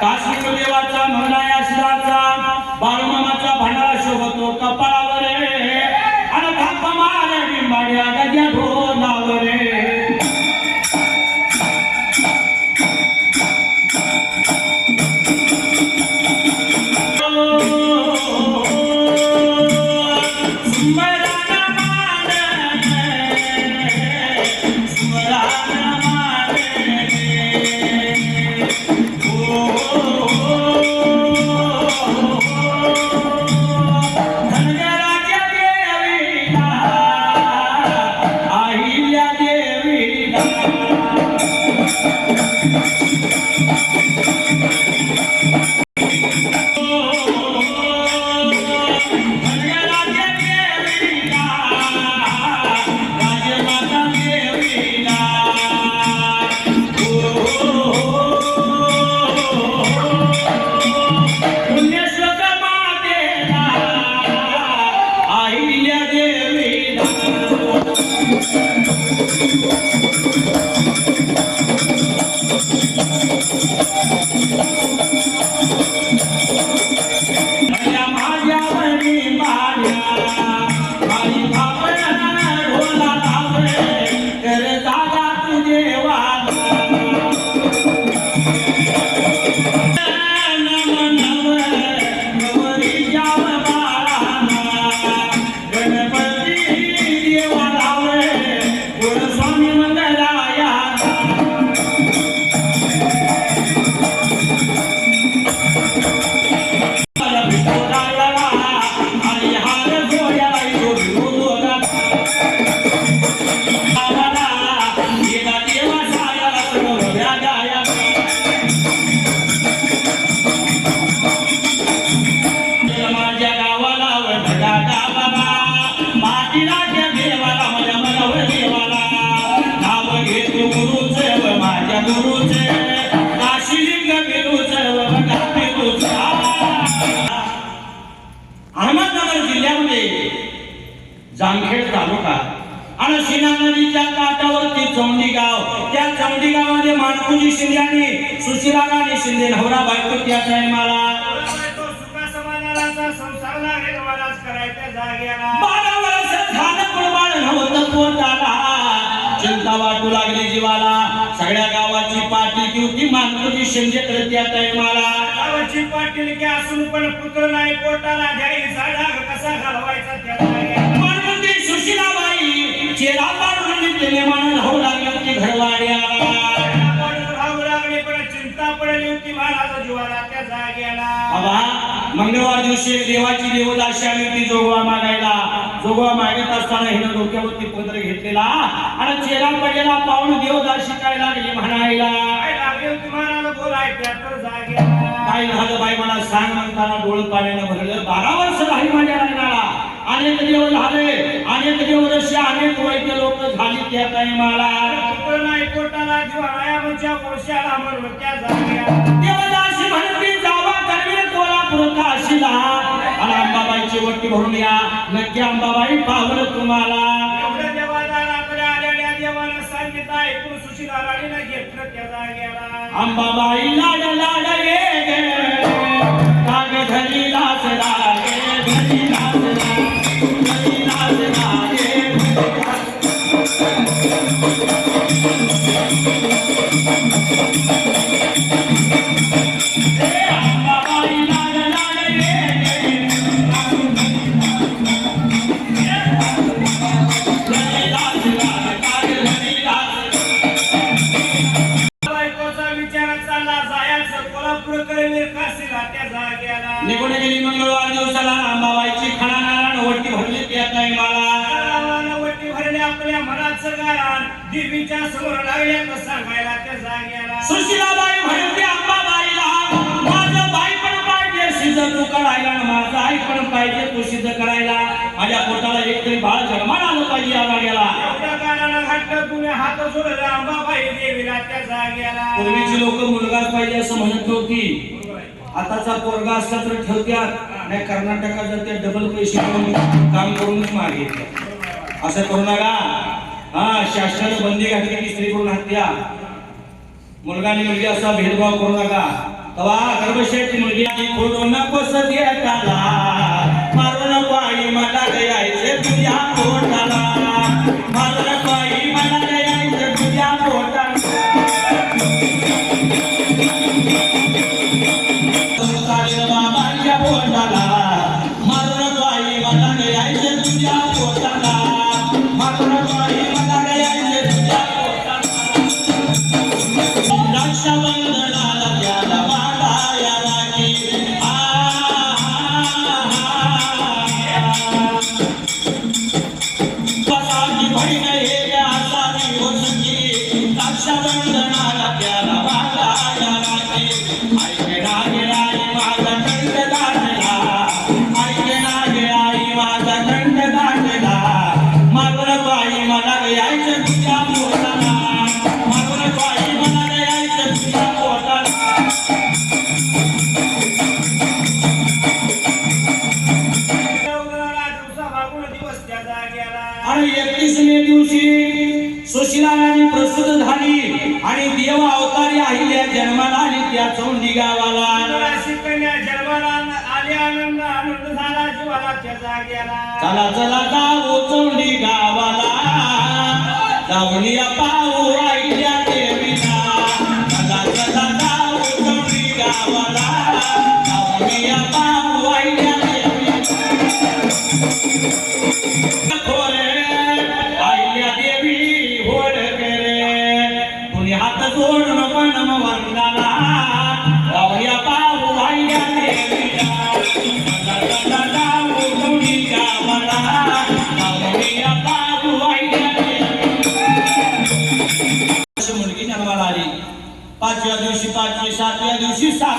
কাজ जामखेड तालुका. आणि सीना नदीच्या काठावरती चौंडी गाव त्या चौंडी गावामध्ये मानकुजी शिंदे आणि सुशिला राणी शिंदे नवरा बायको त्या टायमाला बारा वर्ष झालं पण नव्हतं पोटाला. चिंता वाटू लागली जीवाला. सगळ्या गावाची पाठी होती मानकुजी शिंदे तर त्या टायमाला गावाची पाटील की असून पण पुत्र नाही पोटाला घ्यायचा डाग कसा घालवायचा त्या चेला पाडून तिने राहू लागले पण चिंता पडली होती जीवाला त्या जाग्याला बाबा मंगळवार दिवशी देवाची देवाची देवदाशी आली होती जोगवा मागायला. जोगवा मागत असताना हिनं डोक्यावरती पत्र घेतलेला. आणि चेहरा पडलेला पाहून देवदाशी काय लागली म्हणायला. काय तर काय झालं बाई मला सांग म्हणताना डोळ पाण्यानं भरलं. बारा वर्ष राही माझ्या लग्नाला अनेक दिवस झाले अनेक दिवस अनेक वैद्य लोक झाली त्या दिवाळ्याच्या जाग्याला देवदासी म्हणते जावा आणि अंबाबाईची वट्टी भरून या. नक्की अंबाबाई पावलं तुम्हाला. एवढ्या देवाला आपल्या आलेल्या देवानं सांगितलं ऐकून सुशीला राणीनं घेतलं त्या जाग्याला अंबाबाई लाड लाड ये पाहिजे तू सिद्ध करायला. माझ्या पोटाला एक तरी बाळ जन्माला आलं पाहिजे या जाग्याला हात पूर्वीची लोक मुलगाच पाहिजे असं म्हणत नव्हती आताचा पोरगा असला तर ठेवत्यात. नाही कर्नाटकात जर त्या डबल पैसे देऊन काम करूनच मागे. असं करू नका. हा शासनाने बंदी घातली की स्त्री करून हत्या. मुलगा आणि मुलगी असा भेदभाव करू नका. तवा गर्भशेची मुलगी आली फोडून नकोस देताला. तुझ्या पोटाला मला नको चला चला जाऊ चौंडी गावाला. जाऊनिया पाऊ आईच्या देवीला. चला चला जाऊ चौंडी गावाला. जाऊनिया पाऊ आईच्या देवीला. खोरे आईल्या देवी होड करे. कुणी हात जोड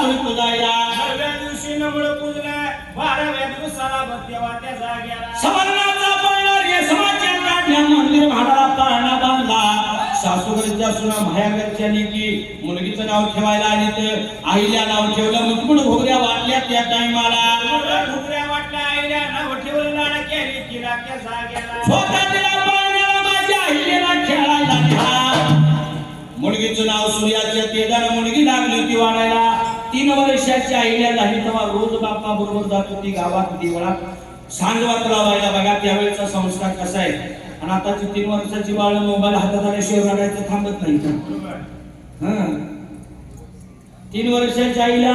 दिवशी सासूर पुजायला. नवव्या दिवशी नमळ पूजला बाराव्या दिवसाला बत्तेवा त्या जाग्याला. सवर्णाचा पाळणार यशमाच्या काढल्या मंदिर म्हाडाला पाळणा बांधला. सासूकडच्या सुना मायाकडच्यानी की मुलगीचं नाव ठेवायला ते आईला नाव ठेवलं मुकुट घोगऱ्या वाटल्या त्या टायमाला. घुगऱ्या वाटल्या आईल्या नाव ठेवलं लाड केली तिला त्या जाग्याला. छोटा तिला पाळण्याला माझ्या आईला खेळायला नेला. मुलगीचं नाव सूर्याच्या तेजानं मुलगी लागली ती वाढायला. तीन वर्षाची आईला झाली तेव्हा रोज बाप्पा बरोबर जात होती गावात देवळात. सांगवात लावायला बघा त्यावेळेचा संस्कार कसा आहे. आणि आताची तीन वर्षाची बाळ मोबाईल हातात आल्याशिवाय रडायचं थांबत नाही का? हं. तीन वर्षाच्या आईला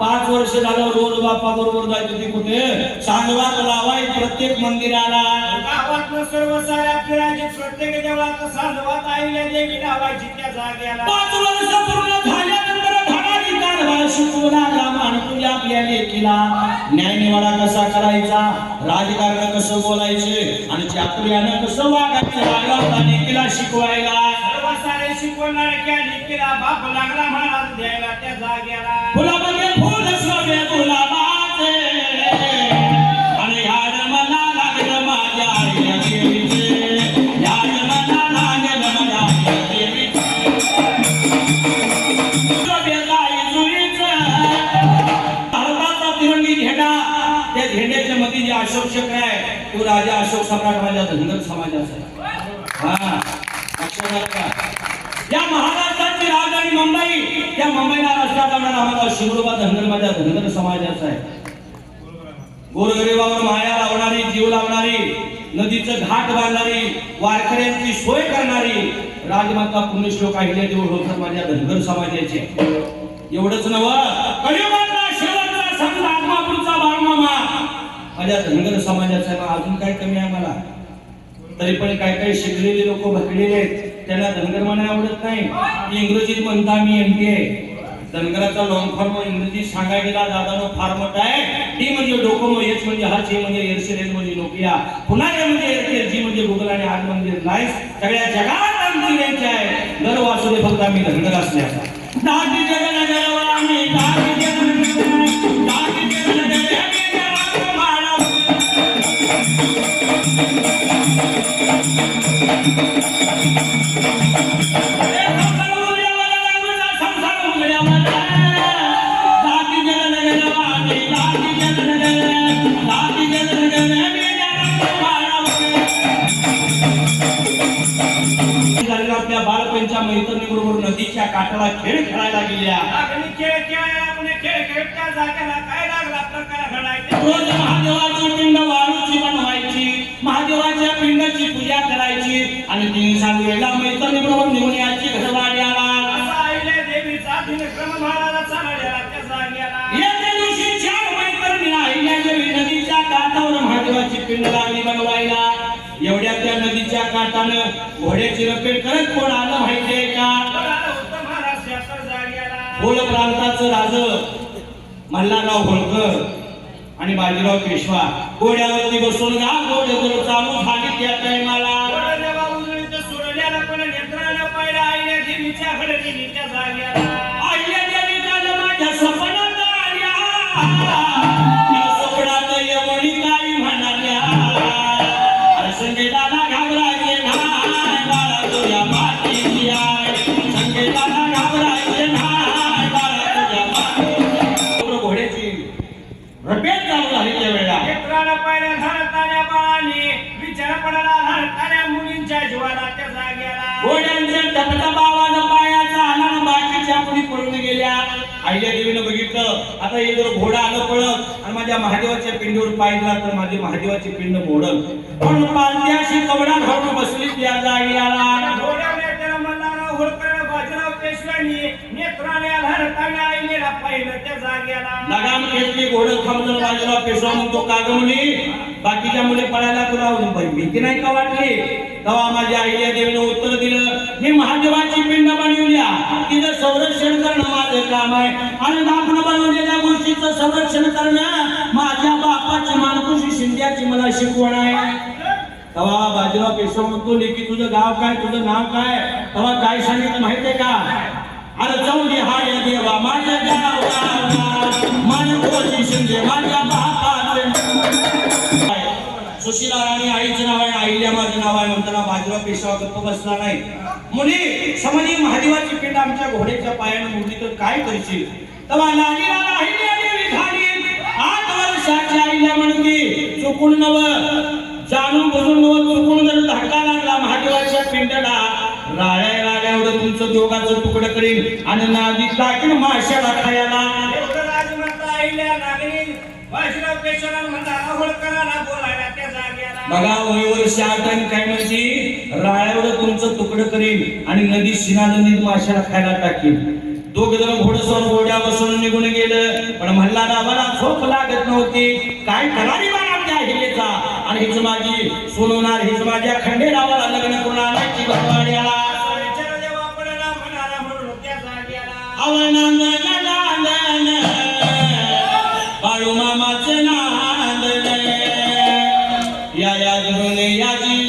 पाच वर्ष झालं रोज बाप्पा बरोबर जायचं होती कुठे? सांगवात लावाय प्रत्येक मंदिराला. गावातनं सर्व साऱ्या फिरायची प्रत्येक देवळात सांगवात आईल्या देवी लावायची त्या जाग्याला. पाच वर्ष शिकवला रामानं तुझ्या आपल्या लेखीला. न्याय निवाडा कसा करायचा? राजकारण कसं बोलायचे? आणि चातुर्यानं कसं वागायचं? लागला लेखीला शिकवायला. सर्व सारे शिकवणार बाप लागला महाराज द्यायला त्या जाग्याला फुलामध्ये फुल सगळे गुलाबाचे सम्राट माझ्या म्हणजे धनगर समाजाचा हा या महाराष्ट्राची राजधानी मुंबई या मुंबई महाराष्ट्रात जाणारा आम्हाला शिवरूपा धनगर म्हणजे माझ्या धनगर समाजाचा आहे. गोरगरिबावर माया लावणारी जीव लावणारी नदीचं घाट बांधणारी वारकऱ्यांची सोय करणारी राजमाता पुण्यश्लोक अहिले देव होतात माझ्या धनगर समाजाचे. एवढंच नव माझ्या धनगर समाजाचा ना अजून काय कमी आहे मला तरी पण काय काही शिकलेले लोक भरलेले आहेत त्यांना धनगर म्हणा आवडत नाही. इंग्रजीत म्हणता मी एमपी आहे धनगराचा लॉंग फॉर्म इंग्रजी सांगायला गेला दादानो फार मोठा आहे. टी म्हणजे डोकोमो एच म्हणजे हा ए म्हणजे एअरसेल एल म्हणजे नोकिया. पुन्हा ए म्हणजे एअरटेल जी म्हणजे गुगल आणि आर म्हणजे रिलायन्स सगळ्या जगात आमची रेंज आहे दर वासुदे फक्त आम्ही धनगर असल्याचा दाटी जगनगर आम्ही दाटी बालपणच्या मैत्रिणी बरोबर नदीच्या काठाला खेळ खेळायला गेल्या. खेळ खेळायला जाग्याला काय लागला प्रकार घडायचे महादेवाची पिंड आणि तीन सात वेळेला मैत्रिणीबरोबर निघून यायची घरवाड्याला असा आईल्या देवीचा दिनक्रम महाराजा चालवलेला त्या जाग्याला येत्या दिवशी चार नदीच्या काठावर महादेवाची पिंड लागली बनवायला. एवढ्या त्या नदीच्या काठानं घोड्याची रपेट करत कोण आलं माहितीये का? होळ प्रांताचं राज मल्हारराव होळकर आणि बाजीराव पेशवा. घोड्यावरती बसून गाव घोडे चालू झाली त्या टायमाला. आईल्या गेली त्या जाग्याला. अहिल्यादेवी काल माझ्या स्वप्नात आल्या. आता हे जर घोडा आलं पळत आणि माझ्या महादेवाच्या पिंडीवर पाहिला तर माझी महादेवाची पिंड मोडल पण पांद्याशी कवडा घालून बसली त्या जागी आला लगाम घेतली घोडं थांबलं बाजूला पेशवा म्हणतो काग बाकीच्या मुले पळायला तुला भीती नाही का वाटली? तेव्हा माझ्या आईल्या देवीनं उत्तर दिलं मी महादेवाची पिंड बनवल्या तिचं संरक्षण करणं माझं काम आहे. आणि आपण बनवलेल्या गोष्टीचं संरक्षण करणं माझ्या बापाची मानकुशी शिंद्याची मला शिकवण आहे. तेव्हा बाजीराव पेशवा म्हणतो लेकी तुझं गाव काय? तुझं नाव काय? तेव्हा काय सांगितलं माहितीये का? अरे चौडी हाय देवा माझ्या गावाला. मानकोची शिंदे माझ्या बापाचे सुशीला राणी आईचं नाव आहे आईल्या माझं नाव आहे म्हणताना बाजीराव पेशवा गप्प बसला नाही. मुली समजी महादेवाची पिंड आमच्या घोड्याच्या पायानं मुली तर काय करशील? तेव्हा लालीला राहिली देवी झाली आठ वर्षाची म्हणते चुकून नव जाणून बुजून नव चुकून जर धक्का लागला महादेवाच्या पिंडला राळ्या राळ्यावर तुमचं दोघांचं तुकडं करीन आणि नादी टाकीन माशाला खायला. म्हणला बघा वयवर शार्ट आणि काय म्हणजे? राळ्यावर तुमचं तुकडं करीन आणि नदी शिना नदीत माशाला खायला टाकीन. दोघ जण घोडसवर घोड्या बसून निघून गेलं. पण मल्हार आम्हाला झोप लागत नव्हती. काय करावी बा आमच्या हिलेचा? आणि हिच माझी सोनवणार हिच माझ्या खंडेरावाला लग्न करून आणायची भरवाड्याला ရာရာသူနေရာကြီး